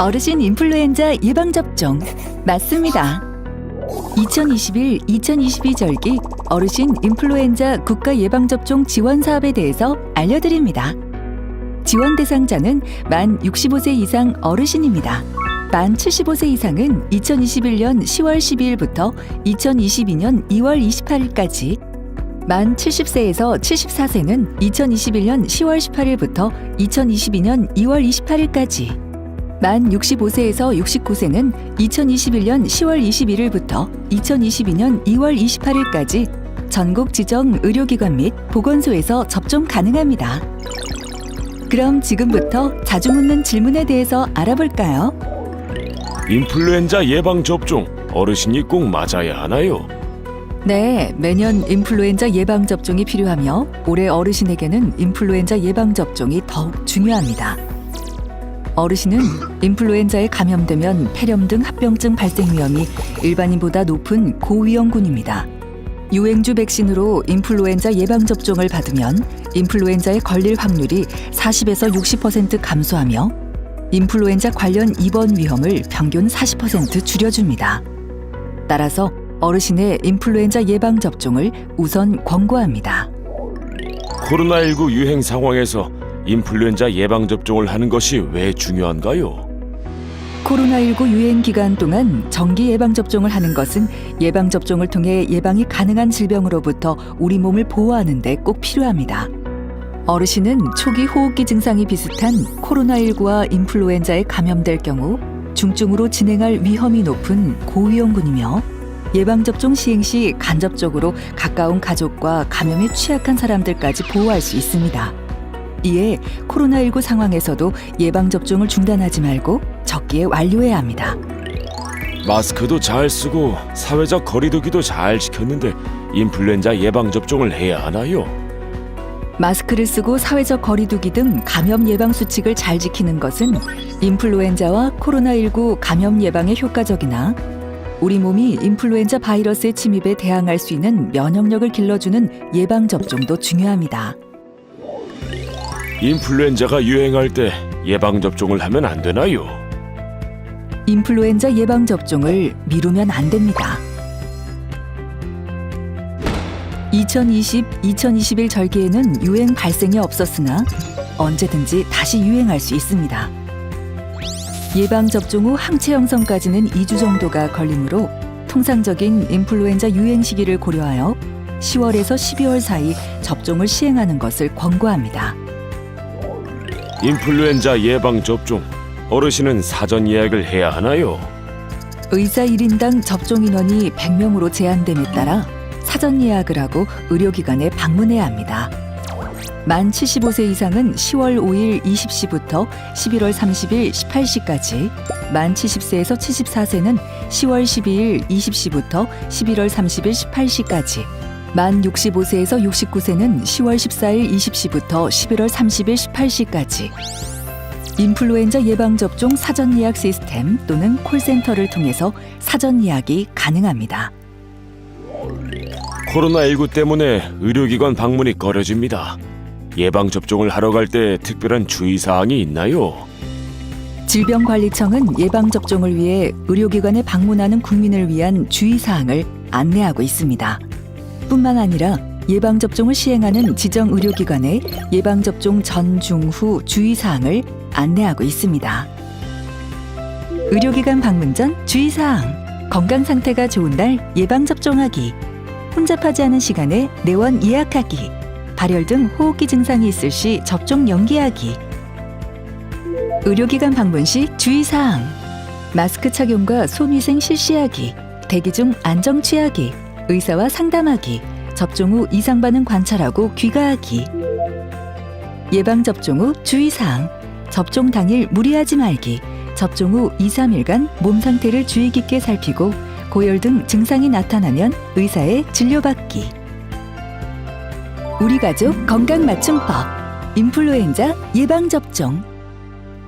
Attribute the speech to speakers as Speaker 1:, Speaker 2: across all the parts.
Speaker 1: 어르신 인플루엔자 예방접종 맞습니다. 2021-2022 절기 어르신 인플루엔자 국가 예방접종 지원 사업에 대해서 알려드립니다. 지원 대상자는 만 65세 이상 어르신입니다. 만 75세 이상은 2021년 10월 12일부터 2022년 2월 28일까지 만 70세에서 74세는 2021년 10월 18일부터 2022년 2월 28일까지 만 65세에서 69세는 2021년 10월 21일부터 2022년 2월 28일까지 전국 지정 의료기관 및 보건소에서 접종 가능합니다. 그럼 지금부터 자주 묻는 질문에 대해서 알아볼까요?
Speaker 2: 인플루엔자 예방 접종 어르신이 꼭 맞아야 하나요?
Speaker 1: 네, 매년 인플루엔자 예방 접종이 필요하며 올해 어르신에게는 인플루엔자 예방 접종이 더욱 중요합니다. 어르신은 인플루엔자에 감염되면 폐렴 등 합병증 발생 위험이 일반인보다 높은 고위험군입니다. 유행주 백신으로 인플루엔자 예방 접종을 받으면 인플루엔자에 걸릴 확률이 40에서 60% 감소하며 인플루엔자 관련 입원 위험을 평균 40% 줄여줍니다. 따라서 어르신의 인플루엔자 예방 접종을 우선 권고합니다.
Speaker 2: 코로나19 유행 상황에서 인플루엔자 예방 접종을 하는 것이 왜 중요한가요?
Speaker 1: 코로나19 유행 기간 동안 정기 예방 접종을 하는 것은 예방 접종을 통해 예방이 가능한 질병으로부터 우리 몸을 보호하는 데 꼭 필요합니다. 어르신은 초기 호흡기 증상이 비슷한 코로나19와 인플루엔자에 감염될 경우 중증으로 진행할 위험이 높은 고위험군이며 예방 접종 시행 시 간접적으로 가까운 가족과 감염에 취약한 사람들까지 보호할 수 있습니다. 이에 코로나19 상황에서도 예방 접종을 중단하지 말고 적기에 완료해야 합니다.
Speaker 2: 마스크도 잘 쓰고 사회적 거리두기도 잘 지켰는데 인플루엔자 예방 접종을 해야 하나요?
Speaker 1: 마스크를 쓰고 사회적 거리두기 등 감염 예방 수칙을 잘 지키는 것은 인플루엔자와 코로나19 감염 예방에 효과적이나 우리 몸이 인플루엔자 바이러스의 침입에 대항할 수 있는 면역력을 길러주는 예방 접종도 중요합니다.
Speaker 2: 인플루엔자가 유행할 때 예방 접종을 하면 안 되나요?
Speaker 1: 인플루엔자 예방 접종을 미루면 안 됩니다. 2020-2021 절기에는 유행 발생이 없었으나 언제든지 다시 유행할 수 있습니다. 예방 접종 후 항체 형성까지는 2주 정도가 걸리므로 통상적인 인플루엔자 유행 시기를 고려하여 10월에서 12월 사이 접종을 시행하는 것을 권고합니다.
Speaker 2: 인플루엔자 예방 접종 어르신은 사전 예약을 해야 하나요?
Speaker 1: 의사 1인당 접종 인원이 100명으로 제한됨에 따라 사전 예약을 하고 의료기관에 방문해야 합니다. 만 75세 이상은 10월 5일 20시부터 11월 30일 18시까지, 만 70세에서 74세는 10월 12일 20시부터 11월 30일 18시까지, 만 65세에서 69세는 10월 14일 20시부터 11월 30일 18시까지, 인플루엔자 예방접종 사전 예약 시스템 또는 콜센터를 통해서 사전 예약이 가능합니다.
Speaker 2: 코로나19 때문에 의료기관 방문이 꺼려집니다. 예방 접종을 하러 갈 때 특별한 주의 사항이 있나요?
Speaker 1: 질병관리청은 예방접종을 위해 의료기관에 방문하는 국민을 위한 주의사항을 안내하고 있습니다. 뿐만 아니라 예방접종을 시행하는 지정 의료기관에 예방접종 전, 중, 후 주의사항을 안내하고 있습니다. 의료기관 방문 전 주의사항. 건강 상태가 좋은 날 예방접종하기. 혼잡하지 않은 시간에 내원 예약하기. 발열 등 호흡기 증상이 있을 시 접종 연기하기. 의료기관 방문 시 주의사항. 마스크 착용과 손위생 실시하기. 대기 중 안정 취하기. 의사와 상담하기. 접종 후 이상 반응 관찰하고 귀가하기. 예방 접종 후 주의 사항. 접종 당일 무리하지 말기. 접종 후 2, 3일간 몸 상태를 주의 깊게 살피고 고열 등 증상이 나타나면 의사의 진료받기. 우리 가족 건강 맞춤법. 인플루엔자 예방 접종.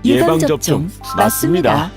Speaker 2: 예방 접종 맞습니다.